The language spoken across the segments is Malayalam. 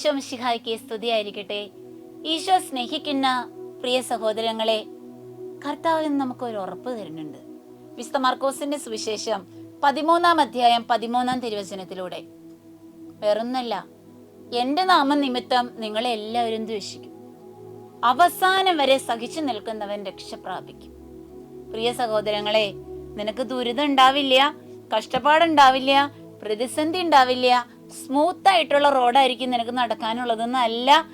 ഈശോ മിശിഹായ്ക്ക് സ്തുതിയായിരിക്കട്ടെ. ഈശോ സ്നേഹിക്കുന്ന പ്രിയ സഹോദരങ്ങളെ കർത്താവിന് നമുക്ക് ഒരു ഉറപ്പ് തരുന്നുണ്ട്. വിശുദ്ധ മാർക്കോസിന്റെ സുവിശേഷം പതിമൂന്നാം അധ്യായം പതിമൂന്നാം തിരുവചനത്തിലൂടെ. വേറൊന്നല്ല എന്റെ നാമം നിമിത്തം നിങ്ങളെ എല്ലാവരും ദ്വേഷിക്കും. അവസാനം വരെ സഹിച്ചു നിൽക്കുന്നവൻ രക്ഷ പ്രാപിക്കും. പ്രിയ സഹോദരങ്ങളെ നിനക്ക് ദുരിതം ഉണ്ടാവില്ല കഷ്ടപ്പാടുണ്ടാവില്ല പ്രതിസന്ധി ഉണ്ടാവില്ല. സ്മൂത്ത് ആയിട്ടുള്ള റോഡായിരിക്കും നിനക്ക് നടക്കാനുള്ളതെന്നല്ല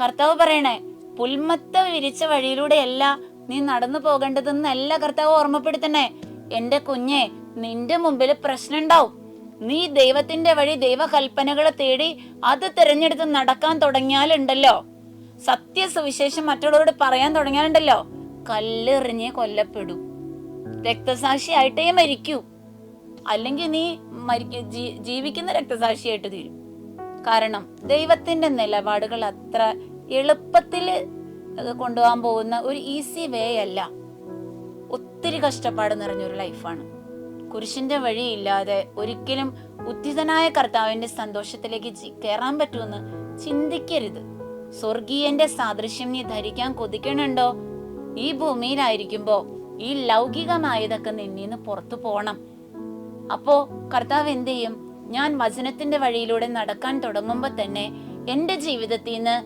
കർത്താവ് പറയണേ. പുൽമത്ത വിരിച്ച വഴിയിലൂടെയല്ല നീ നടന്നു പോകേണ്ടതെന്നല്ല കർത്താവ് ഓർമ്മപ്പെടുത്തണേ. എന്റെ കുഞ്ഞെ നിന്റെ മുമ്പിൽ പ്രശ്നം ഉണ്ടാവും നീ ദൈവത്തിന്റെ വഴി ദൈവകൽപ്പനകളെ തേടി അത് തിരഞ്ഞെടുത്ത് നടക്കാൻ തുടങ്ങിയാലുണ്ടല്ലോ. സത്യസുവിശേഷം മറ്റുള്ളവരോട് പറയാൻ തുടങ്ങിയാലുണ്ടല്ലോ. കല്ലെറിഞ്ഞ് രക്തസാക്ഷി രക്തസാക്ഷിയായിട്ടേ മരിക്കൂ. അല്ലെങ്കിൽ നീ മരിക്ക ജീവിക്കുന്ന രക്തസാക്ഷിയായിട്ട് തീരും. കാരണം ദൈവത്തിന്റെ നിലപാടുകൾ അത്ര എളുപ്പത്തിൽ കൊണ്ടുപോകാൻ പോകുന്ന ഒരു ഈസി വേ അല്ല. ഒത്തിരി കഷ്ടപ്പാട് നിറഞ്ഞൊരു ലൈഫാണ് കുരിശിന്റെ വഴിയില്ലാതെ ഒരിക്കലും ഉദ്ധിതനായ കർത്താവിന്റെ സന്തോഷത്തിലേക്ക് കയറാൻ പറ്റുമെന്ന് ചിന്തിക്കരുത്. സ്വർഗീയന്റെ സാദൃശ്യം നീ ധരിക്കാൻ കൊതിക്കണുണ്ടോ? ഈ ഭൂമിയിലായിരിക്കുമ്പോ ഈ ലൗകികമായതൊക്കെ നിന്നീന്ന് പുറത്തു പോണം. അപ്പോ കർത്താവ് എന്ത് ചെയ്യും? ഞാൻ വചനത്തിന്റെ വഴിയിലൂടെ നടക്കാൻ തുടങ്ങുമ്പോൾ തന്നെ എന്റെ ജീവിതത്തിൽ നിന്ന്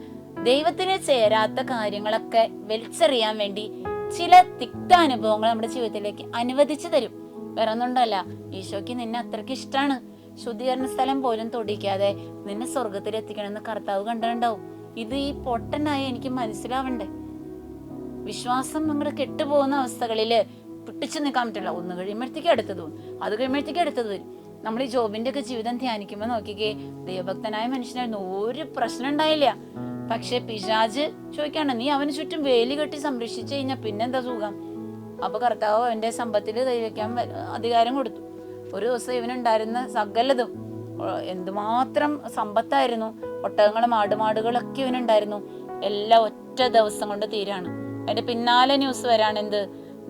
ദൈവത്തിന് ചേരാത്ത കാര്യങ്ങളൊക്കെ വലിച്ചെറിയാൻ വേണ്ടി ചില തിക്ത അനുഭവങ്ങൾ നമ്മുടെ ജീവിതത്തിലേക്ക് അനുവദിച്ചു തരും. വേറെ ഒന്നുണ്ടല്ല ഈശോയ്ക്ക് നിന്നെ അത്രയ്ക്ക് ഇഷ്ടമാണ് ശുദ്ധീകരണ സ്ഥലം പോലും തൊടിക്കാതെ നിന്നെ സ്വർഗത്തിൽ എത്തിക്കണമെന്ന് കർത്താവ് കണ്ടിട്ടുണ്ടാവും. ഇത് ഈ പൊട്ടനായി എനിക്ക് മനസ്സിലാവണ്ടേ? വിശ്വാസം നമ്മുടെ കെട്ടുപോകുന്ന അവസ്ഥകളിൽ പിടിച്ചു നിൽക്കാൻ പറ്റില്ല. ഒന്ന് കഴിയുമ്പോഴത്തേക്ക് അടുത്തത് തോന്നും അത് കഴിയുമ്പോഴത്തേക്ക് അടുത്തത് വരും നമ്മൾ ഈ ജോബിന്റെ ഒക്കെ ജീവിതം ധ്യാനിക്കുമ്പോൾ നോക്കിക്കേ ദൈവഭക്തനായ മനുഷ്യനായിരുന്നു. ഒരു പ്രശ്നം ഉണ്ടായില്ല. പക്ഷെ പിശാജ് ചോദിക്കാണ് നീ അവന് ചുറ്റും വേലി കെട്ടി സംരക്ഷിച്ചു കഴിഞ്ഞാൽ പിന്നെന്താ സുഖം? അപ്പൊ കർത്താവ് അവന്റെ സമ്പത്തിൽ കൈവയ്ക്കാൻ അധികാരം കൊടുത്തു. ഒരു ദിവസം ഇവനുണ്ടായിരുന്ന സകലതും എന്തുമാത്രം സമ്പത്തായിരുന്നു. ഒട്ടകങ്ങളും ആടുമാടുകളൊക്കെ ഇവനുണ്ടായിരുന്നു എല്ലാം ഒറ്റ ദിവസം കൊണ്ട് തീരാണ്. അതിന്റെ പിന്നാലെ ന്യൂസ് വരാണ് എന്ത്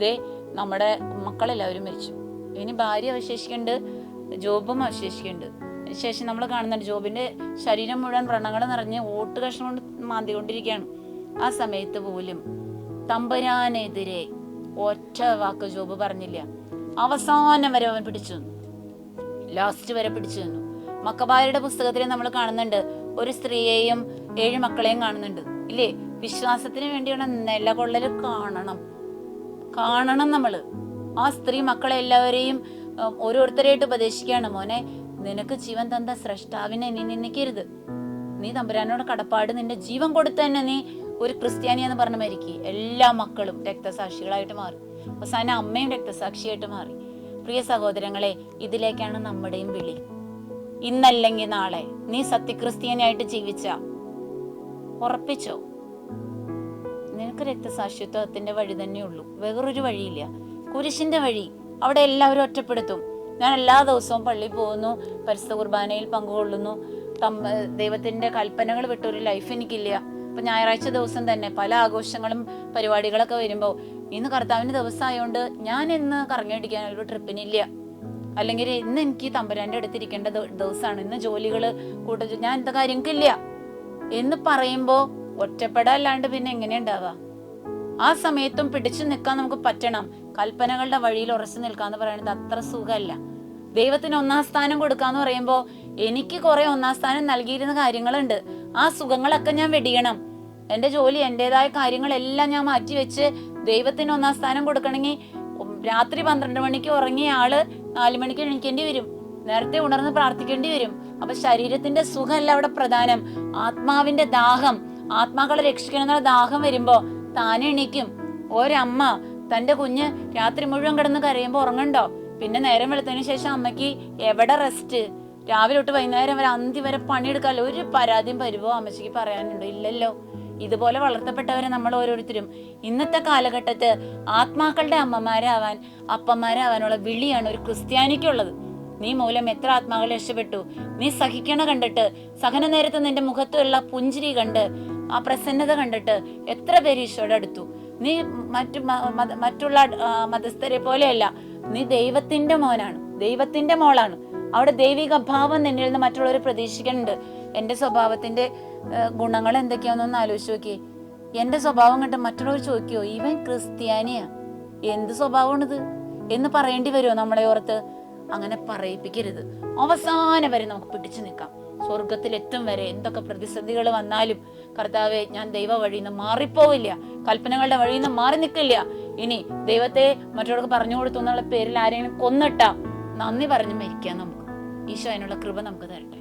ദേ നമ്മുടെ മക്കളെല്ലാവരും മരിച്ചു. ഇനി ഭാര്യ അവശേഷിക്കുന്നുണ്ട് ജോബും അവശേഷിക്കുന്നുണ്ട് ശേഷം നമ്മൾ കാണുന്നുണ്ട് ജോബിന്റെ ശരീരം മുഴുവൻ വ്രണങ്ങൾ നിറഞ്ഞ് ഓട്ട് കഷ്ണം കൊണ്ട് മാന്തികൊണ്ടിരിക്കുകയാണ് ആ സമയത്ത് പോലും തമ്പരാനെതിരെ ഒറ്റ വാക്ക് ജോബ് പറഞ്ഞില്ല. അവസാനം വരെ അവൻ പിടിച്ചു നിന്നു. ലാസ്റ്റ് വരെ പിടിച്ചു നിന്നു. മക്കബായരുടെ പുസ്തകത്തിൽ നമ്മൾ കാണുന്നുണ്ട് ഒരു സ്ത്രീയെയും ഏഴ് മക്കളെയും കാണുന്നുണ്ട്. ഇല്ലേ? വിശ്വാസത്തിന് വേണ്ടിയുള്ള നിലകൊള്ളൽ കാണണം. കാണണം നമ്മൾ ആ സ്ത്രീ മക്കളെ എല്ലാവരെയും ഓരോരുത്തരെയായിട്ട് ഉപദേശിക്കുകയാണ്. മോനെ നിനക്ക് ജീവൻ തന്ന സ്രഷ്ടാവിനെ നീ നിന്നിക്കരുത് നീ തമ്പുരാനോട് കടപ്പാട് നിന്റെ ജീവൻ കൊടുത്ത് തന്നെ നീ ഒരു ക്രിസ്ത്യാനി എന്ന് പറഞ്ഞ മരിക്കി. എല്ലാ മക്കളും രക്തസാക്ഷികളായിട്ട് മാറി. അവസാനം അമ്മയും രക്തസാക്ഷിയായിട്ട് മാറി. പ്രിയ സഹോദരങ്ങളെ ഇതിലേക്കാണ് നമ്മുടെയും വിളി. ഇന്നല്ലെങ്കിൽ നാളെ നീ സത്യക്രിസ്ത്യാനിയായിട്ട് ജീവിച്ച. ഉറപ്പിച്ചോ? നിനക്ക് രക്തസാക്ഷിത്വത്തിന്റെ വഴി തന്നെയുള്ളൂ വേറൊരു വഴിയില്ല. കുരിശിന്റെ വഴി. അവിടെ എല്ലാവരും ഒറ്റപ്പെടുത്തും. ഞാൻ എല്ലാ ദിവസവും പള്ളി പോകുന്നു പരിശുദ്ധ കുർബാനയിൽ പങ്കുകൊള്ളുന്നു. തമ്മ ദൈവത്തിന്റെ കൽപ്പനകൾ വിട്ടൊരു ലൈഫ് എനിക്കില്ല. ഇപ്പൊ ഞായറാഴ്ച ദിവസം തന്നെ പല ആഘോഷങ്ങളും പരിപാടികളൊക്കെ വരുമ്പോൾ ഇന്ന് കർത്താവിന്റെ ദിവസം ആയതുകൊണ്ട് ഞാൻ ഇന്ന് കറങ്ങിയടിക്കാൻ ഒരു ട്രിപ്പിനില്ല അല്ലെങ്കിൽ ഇന്ന് എനിക്ക് തമ്പുരാന്റെ അടുത്തിരിക്കേണ്ട ദിവസമാണ്. ഇന്ന് ജോലികൾ കൂട്ട ഞാൻ എന്താ കാര്യങ്ങൾക്കില്ല. എന്ന് പറയുമ്പോ ഒറ്റപ്പെടാല്ലാണ്ട് പിന്നെ എങ്ങനെ ഉണ്ടാവുക ആ സമയത്തും പിടിച്ചു നിൽക്കാൻ നമുക്ക് പറ്റണം. കൽപ്പനകളുടെ വഴിയിൽ ഉറച്ചു നിൽക്കാന്ന് പറയുന്നത് അത്ര സുഖമല്ല. ദൈവത്തിന് ഒന്നാം സ്ഥാനം കൊടുക്കാന്ന് പറയുമ്പോൾ എനിക്ക് കുറെ ഒന്നാം സ്ഥാനം നൽകിയിരുന്ന കാര്യങ്ങളുണ്ട്. ആ സുഖങ്ങളൊക്കെ ഞാൻ വെടിയണം. എന്റെ ജോലി എന്റെതായ കാര്യങ്ങളെല്ലാം ഞാൻ മാറ്റിവെച്ച് ദൈവത്തിന് ഒന്നാം സ്ഥാനം കൊടുക്കണമെങ്കിൽ രാത്രി പന്ത്രണ്ട് മണിക്ക് ഉറങ്ങിയ ആൾ നാലു മണിക്ക് എണീക്കേണ്ടി വരും. നേരത്തെ ഉണർന്ന് പ്രാർത്ഥിക്കേണ്ടി വരും. അപ്പൊ ശരീരത്തിന്റെ സുഖമല്ല അവിടെ പ്രധാനം. ആത്മാവിന്റെ ദാഹം ആത്മാക്കളെ രക്ഷിക്കണം എന്നുള്ള ദാഹം വരുമ്പോ താനെ എണീക്കും ഒരമ്മ തന്റെ കുഞ്ഞ് രാത്രി മുഴുവൻ കിടന്ന് കരയുമ്പോ ഉറങ്ങണ്ടോ പിന്നെ നേരം വെളുത്തതിന് ശേഷം അമ്മയ്ക്ക് എവിടെ റെസ്റ്റ് രാവിലെ തൊട്ട് വൈകുന്നേരം വരെ അന്തി വരെ പണിയെടുക്കാമല്ലോ ഒരു പരാതിയും പരിവോ അമ്മച്ചിക്ക് പറയാനുണ്ടോ? ഇല്ലല്ലോ. ഇതുപോലെ വളർത്തപ്പെട്ടവരെ നമ്മൾ ഓരോരുത്തരും ഇന്നത്തെ കാലഘട്ടത്ത് ആത്മാക്കളുടെ അമ്മമാരാവാൻ അപ്പന്മാരാവാനുള്ള വിളിയാണ് ഒരു ക്രിസ്ത്യാനിക്കുള്ളത്. നീ മൂലം എത്ര ആത്മാക്കൾ രക്ഷപ്പെട്ടു? നീ സഹിക്കണ കണ്ടിട്ട് സഹന നേരത്ത് നിന്റെ മുഖത്തുള്ള പുഞ്ചിരി കണ്ട് ആ പ്രസന്നത കണ്ടിട്ട് എത്ര പേര് ഈശോയുടെ അടുത്തു. നീ മറ്റു മറ്റുള്ള മതസ്ഥരെ പോലെയല്ല. നീ ദൈവത്തിന്റെ മോനാണ്. ദൈവത്തിന്റെ മോളാണ്. അവിടെ ദൈവിക ഭാവം നിന്നിൽ നിന്ന് മറ്റുള്ളവർ പ്രതീക്ഷിക്കുന്നുണ്ട്. എന്റെ സ്വഭാവത്തിന്റെ ഗുണങ്ങൾ എന്തൊക്കെയാണെന്നൊന്ന് ആലോചിച്ച് നോക്കിയേ. എന്റെ സ്വഭാവം കണ്ട് മറ്റുള്ളവർ ചോദിക്കുമോ ഇവൻ ക്രിസ്ത്യാനിയാ? എന്ത് സ്വഭാവമാണിത്? എന്ന് പറയേണ്ടി വരുമോ നമ്മളെ ഓർത്ത്? അങ്ങനെ പറയിപ്പിക്കരുത്. അവസാനം വരെ നമുക്ക് പിടിച്ചു നിൽക്കാം. സ്വർഗത്തിലെത്തും വരെ എന്തൊക്കെ പ്രതിസന്ധികൾ വന്നാലും കർത്താവെ ഞാൻ ദൈവ വഴിയിൽ നിന്ന് മാറിപ്പോവില്ല. കൽപ്പനകളുടെ വഴിയിൽ നിന്ന് മാറി നിൽക്കില്ല. ഇനി ദൈവത്തെ മറ്റുള്ളവർക്ക് പറഞ്ഞു കൊടുത്തു എന്നുള്ള പേരിൽ ആരെങ്കിലും കൊന്നിട്ടാ നന്ദി പറഞ്ഞു മരിക്കാൻ നമുക്ക്. ഈശോ അതിനുള്ള കൃപ നമുക്ക് തരട്ടെ.